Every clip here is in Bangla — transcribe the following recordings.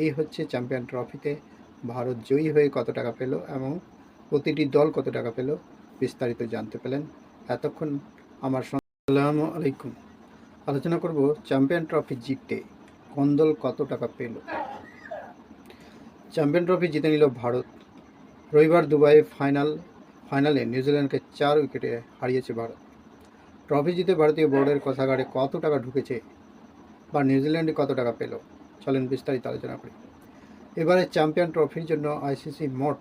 এই হচ্ছে চ্যাম্পিয়ন ট্রফিতে ভারত জয়ী হয়ে কত টাকা পেল এবং প্রতিটি দল কত টাকা পেল বিস্তারিত জানতে পেলেন। এতক্ষণ আমার আসসালামু আলাইকুম। আলোচনা করব চ্যাম্পিয়ন ট্রফি জিততে কোন দল কত টাকা পেল। চ্যাম্পিয়ন ট্রফি জিতে নিল ভারত। রবিবার দুবাইয়ে ফাইনাল, ফাইনালে নিউজিল্যান্ডকে চার উইকেটে হারিয়েছে ভারত। ট্রফি জিতে ভারতীয় বোর্ডের কোষাগারে কত টাকা ঢুকেছে বা নিউজিল্যান্ডে কত টাকা পেল? চলেন বিস্তারিত আলোচনা করি। এবারে চ্যাম্পিয়ন ট্রফির জন্য আইসিসি মোট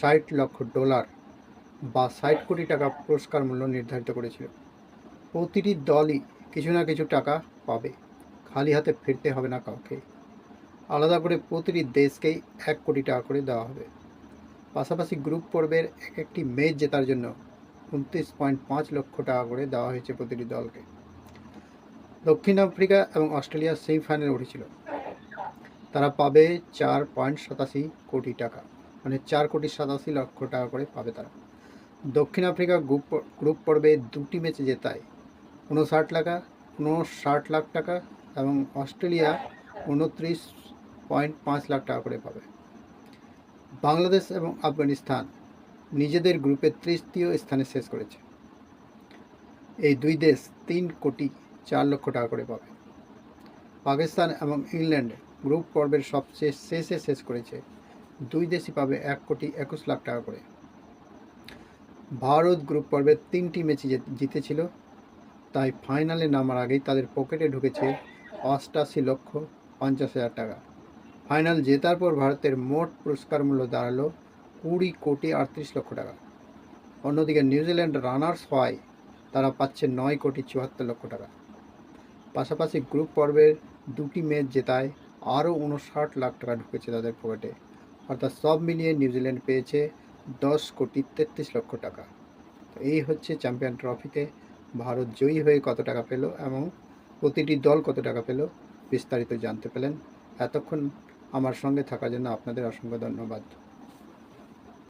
ষাট লক্ষ ডলার বা ষাট কোটি টাকা পুরস্কার মূল্য নির্ধারিত করেছিল। প্রতিটি দলই কিছু না কিছু টাকা পাবে। খালি হাতে ফিরতে হবে না কাউকে। আলাদা করে প্রতিটি দেশকেই এক কোটি টাকা করে দেওয়া হবে। পাশাপাশি গ্রুপ পর্বের এক একটি ম্যাচ জেতার জন্য উনত্রিশ পয়েন্ট পাঁচ লক্ষ টাকা করে দেওয়া হয়েছে প্রতিটি দলকে। দক্ষিণ আফ্রিকা এবং অস্ট্রেলিয়া সেমিফাইনালে উঠেছিল। তারা পাবে চার পয়েন্ট সাতাশি কোটি টাকা। মানে চার কোটি সাতাশি লক্ষ টাকা করে পাবে তারা। দক্ষিণ আফ্রিকা গ্রুপ গ্রুপ পর্বে দুটি ম্যাচে জেতায়। উনষাট টাকা উনষাট লাখ টাকা এবং অস্ট্রেলিয়া উনত্রিশ পয়েন্ট পাঁচ লাখ টাকা করে পাবে। বাংলাদেশ এবং আফগানিস্তান নিজেদের গ্রুপে তৃতীয় স্থানে শেষ করেছে। এই দুই দেশ তিন কোটি চার লক্ষ টাকা করে পাবে। পাকিস্তান এবং ইংল্যান্ড গ্রুপ পর্বের সবচেয়ে শেষে শেষ করেছে। দুই দেশই পাবে এক কোটি একুশ লাখ টাকা করে। ভারত গ্রুপ পর্বের তিনটি ম্যাচই জিত- জিতেছিল, তাই ফাইনালে নামার আগেই তাদের পকেটে ঢুকেছে অষ্টাশি লক্ষ পঞ্চাশ হাজার টাকা। ফাইনাল জেতার পর ভারতের মোট পুরস্কার মূল্য দাঁড়াল কুড়ি কোটি আটত্রিশ লক্ষ টাকা। অন্যদিকে নিউজিল্যান্ড রানার্স হওয়ায় তারা পাচ্ছে নয় কোটি চুয়াত্তর লক্ষ টাকা। পাশাপাশি গ্রুপ পর্বের দুটি ম্যাচ জেতায় আরও উনষাট লাখ টাকা ঢুকেছে তাদের পকেটে অর্থাৎ সব মিলিয়ে নিউজিল্যান্ড পেয়েছে দশ কোটি তেত্রিশ লক্ষ টাকা। তো এই হচ্ছে চ্যাম্পিয়ন ট্রফিতে ভারত জয়ী হয়ে কত টাকা পেল এবং প্রতিটি দল কত টাকা পেল বিস্তারিত জানতে পেলেন। এতক্ষণ আমার সঙ্গে থাকার জন্য আপনাদের অসংখ্য ধন্যবাদ।